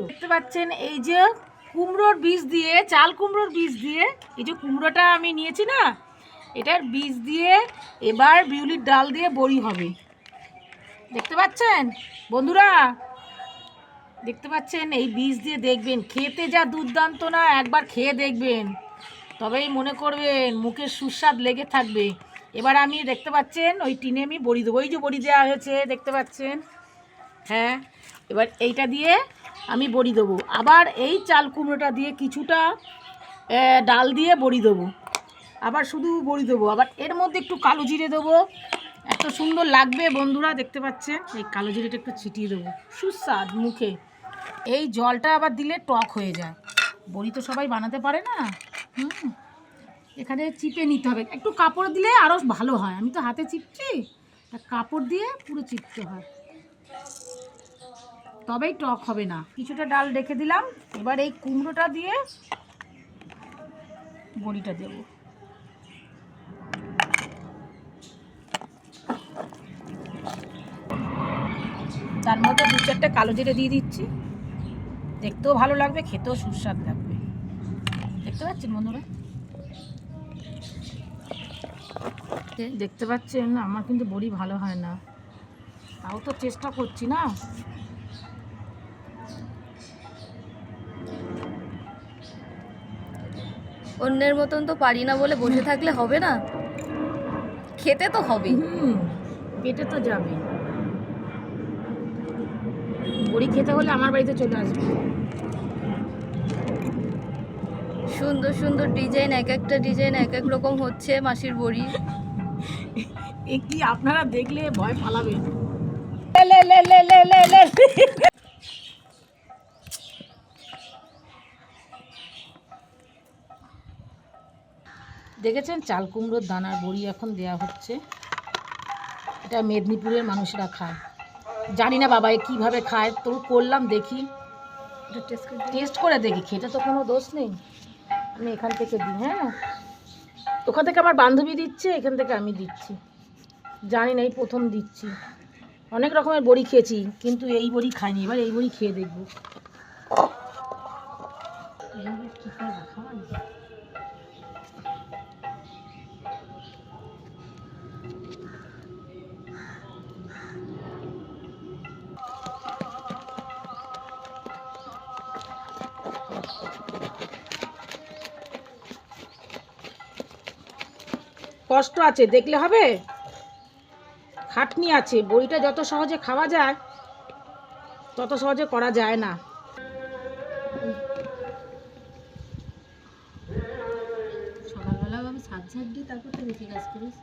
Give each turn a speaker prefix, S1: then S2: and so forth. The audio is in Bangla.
S1: কুমড়ো দেখতে পাচ্ছেন এই যে কুমড়োর বীজ দিয়ে, চাল কুমড়োর বীজ দিয়ে, এই যে কুমড়োটা আমি নিয়েছি না, এটার বীজ দিয়ে এবার বিউলির ডাল দিয়ে বড়ি হবে। দেখতে পাচ্ছেন? বন্ধুরা, দেখতে পাচ্ছেন? এই বীজ দিয়ে দেখবেন, খেতে যা দুর্দান্ত না, একবার খেয়ে দেখবেন। তবেই মনে করবেন মুখের সুস্বাদ লেগে থাকবে। এবার আমি দেখতে পাচ্ছেন, ওই টিনে আমি বড়ি দেবো। ওই যে বড়ি দেওয়া হয়েছে, দেখতে পাচ্ছেন? হ্যাঁ এবার এইটা দিয়ে আমি বড়ি দেবো। আবার এই চাল কুমড়োটা দিয়ে কিছুটা ডাল দিয়ে বড়ি দেবো। আবার শুধু বড়ি দেবো। আবার এর মধ্যে একটু কালো জিরে দেবো। এত সুন্দর লাগবে বন্ধুরা, দেখতে পাচ্ছেন? এই কালো জিরেটা একটু ছিটিয়ে দেবো। সুস্বাদ মুখে। এই জলটা আবার দিলে টক হয়ে যায়। বড়ি তো সবাই বানাতে পারে না। হুম। এখানে চিপে নিতে হবে। একটু কাপড় দিলে আরও ভালো হয়। আমি তো হাতে চিপছি। কাপড় দিয়ে পুরো চিপতে হয়। তবেই টক হবে না। কিছুটা ডাল রেখে দিলাম। এবার এই কুমড়োটা দিয়ে বড়িটা দেব। তার মধ্যে দু চারটে কালো জিরে দিয়ে দিচ্ছি। দেখতেও ভালো লাগবে, খেতেও সুস্বাদ লাগবে। দেখতে পাচ্ছেন বন্ধুরা? দেখতে পাচ্ছেন, আমার কিন্তু বড়ি ভালো হয় না। তাও তো চেষ্টা করছি না।
S2: অন্যের মতন তো পারি না বলে বসে থাকলে হবে না। খেতে তো
S1: হবে পেটে তো যাবে বড়ি খেতে হলে আমার বাড়িতে চলে আসবে।
S2: সুন্দর সুন্দর ডিজাইন এক একটা ডিজাইন এক এক রকম হচ্ছে মাসির বড়ি।
S1: এ কি আপনারা দেখলে ভয় পালাবেন। লে লে লে লে লে লে লে। দেখেছেন চাল কুমড়োর দানার বড়ি এখন দেয়া হচ্ছে। এটা মেদিনীপুরের মানুষেরা খায়। জানি না বাবা এ কীভাবে খায় তবু করলাম দেখি। টেস্ট করে দেখি। খেতে তো কোনো দোষ নেই। আমি এখান থেকে দিই হ্যাঁ? ওখান থেকে আমার বান্ধবী দিচ্ছে এখান থেকে আমি দিচ্ছি। জানি না এই প্রথম দিচ্ছি। অনেক রকমের বড়ি খেয়েছি কিন্তু এই বড়ি খাইনি। এবার এই বড়ি খেয়ে দেখব। কষ্ট আছে, দেখলে হবে? খাটনি আছে, বড়িটা যত সহজে খাওয়া যায়, তত সহজে করা যায় না।
S2: সকালবেলা আমি সাত দিয়ে তারপর তো বেশি কাজ করিস।